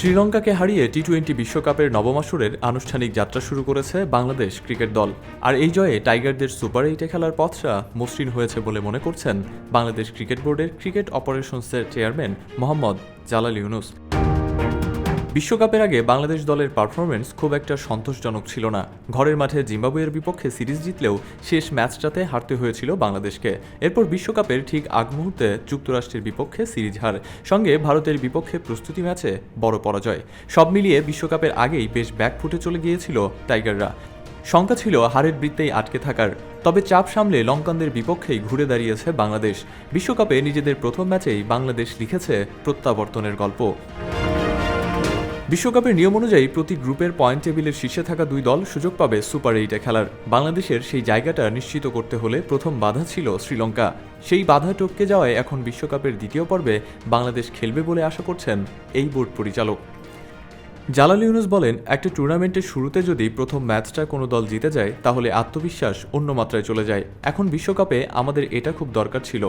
শ্রীলঙ্কাকে হারিয়ে T twenty বিশ্বকাপের নবম আসরের আনুষ্ঠানিক যাত্রা শুরু করেছে বাংলাদেশ ক্রিকেট দল। আর এই জয়ে টাইগারদের সুপার এইটে খেলার পথটা মসৃণ হয়েছে বলে মনে করছেন বাংলাদেশ ক্রিকেট বোর্ডের ক্রিকেট অপারেশনসের চেয়ারম্যান মোহাম্মদ জালাল ইউনুস। বিশ্বকাপের আগে বাংলাদেশ দলের পারফরমেন্স খুব একটা সন্তোষজনক ছিল না। ঘরের মাঠে জিম্বাবুয়ের বিপক্ষে সিরিজ জিতলেও শেষ ম্যাচটাতে হারতে হয়েছিল বাংলাদেশকে। এরপর বিশ্বকাপের ঠিক আগ মুহূর্তে যুক্তরাষ্ট্রের বিপক্ষে সিরিজ হার। সঙ্গে ভারতের বিপক্ষে প্রস্তুতি ম্যাচে বড় পরাজয়। সব মিলিয়ে বিশ্বকাপের আগেই বেশ ব্যাকফুটে চলে গিয়েছিল টাইগাররা। শঙ্কা ছিল হারের বৃত্তেই আটকে থাকার। তবে চাপ সামলে লঙ্কানদের বিপক্ষেই ঘুরে দাঁড়িয়েছে বাংলাদেশ। বিশ্বকাপে নিজেদের প্রথম ম্যাচেই বাংলাদেশ লিখেছে প্রত্যাবর্তনের গল্প। বিশ্বকাপের নিয়ম অনুযায়ী প্রতি গ্রুপের পয়েন্ট টেবিলের শীর্ষে থাকা দুই দল সুযোগ পাবে সুপার এইটে খেলার। বাংলাদেশের সেই জায়গাটা নিশ্চিত করতে হলে প্রথম বাধা ছিল শ্রীলঙ্কা। সেই বাধা টপকে যাওয়ায় এখন বিশ্বকাপের দ্বিতীয় পর্বে বাংলাদেশ খেলবে বলে আশা করছেন এই বোর্ড পরিচালক। জালাল ইউনুস বলেন, একটা টুর্নামেন্টের শুরুতে যদি প্রথম ম্যাচটা কোনো দল জিতে যায়, তাহলে আত্মবিশ্বাস অন্য মাত্রায় চলে যায়। এখন বিশ্বকাপে আমাদের এটা খুব দরকার ছিল।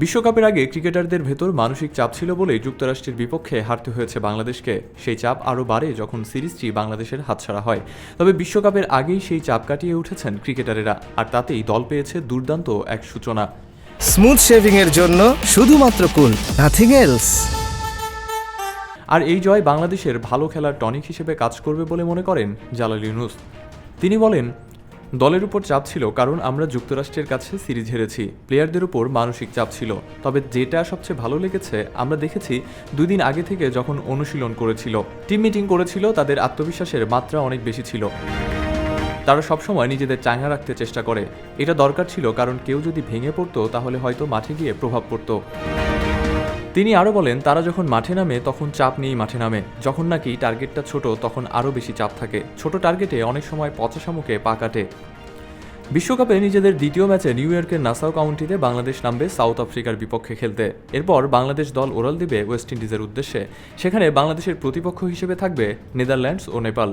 বিশ্বকাপের আগে ক্রিকেটারদের ভেতর মানসিক চাপ ছিল বলেই যুক্তরাষ্ট্রের বিপক্ষে হারতে হয়েছে বাংলাদেশকে। সেই চাপ আরও বাড়ে যখন সিরিজটি বাংলাদেশের হাতছাড়া হয়। তবে বিশ্বকাপের আগেই সেই চাপ কাটিয়ে উঠেছেন ক্রিকেটারেরা আর তাতেই দল পেয়েছে দুর্দান্ত এক সূচনা। স্মুথ শেভিং এর জন্য শুধুমাত্র কুল নাথিং এলস আর এই জয় বাংলাদেশের ভালো খেলার টনিক হিসেবে কাজ করবে বলে মনে করেন জালাল ইউনুস। তিনি বলেন দলের উপর চাপ ছিল কারণ আমরা যুক্তরাষ্ট্রের কাছে সিরিজ হেরেছি। প্লেয়ারদের উপর মানসিক চাপ ছিল। তবে যেটা সবচেয়ে ভালো লেগেছে, আমরা দেখেছি দুই দিন আগে থেকে যখন অনুশীলন করেছিল। টিম মিটিং করেছিল, তাদের আত্মবিশ্বাসের মাত্রা অনেক বেশি ছিল। তারা সবসময় নিজেদের চাঙ্গা রাখতে চেষ্টা করে। এটা দরকার ছিল কারণ কেউ যদি ভেঙে পড়তো, তাহলে হয়তো মাঠে গিয়ে প্রভাব পড়তো। তিনি আরও বলেন, তারা যখন মাঠে নামে তখন চাপ নেই মাঠে নামে। যখন নাকি টার্গেটটা ছোট তখন আরও বেশি চাপ থাকে। ছোট টার্গেটে অনেক সময় পচা শামুকে পা কাটে। বিশ্বকাপে নিজেদের দ্বিতীয় ম্যাচে নিউ ইয়র্কের নাসাও কাউন্টিতে বাংলাদেশ নামবে সাউথ আফ্রিকার বিপক্ষে খেলতে। এরপর বাংলাদেশ দল ওরাল দিবে ওয়েস্ট ইন্ডিজের উদ্দেশ্যে। সেখানে বাংলাদেশের প্রতিপক্ষ হিসেবে থাকবে নেদারল্যান্ডস ও নেপাল।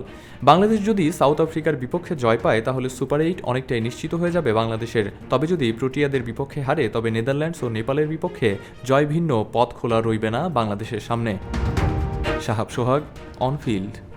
বাংলাদেশ যদি সাউথ আফ্রিকার বিপক্ষে জয় পায়, তাহলে সুপার এইট অনেকটাই নিশ্চিত হয়ে যাবে বাংলাদেশের। তবে যদি প্রোটিয়াদের বিপক্ষে হারে, তবে নেদারল্যান্ডস ও নেপালের বিপক্ষে জয় ভিন্ন পথ খোলা রইবে না বাংলাদেশের সামনে। Sahab Sohag, on field.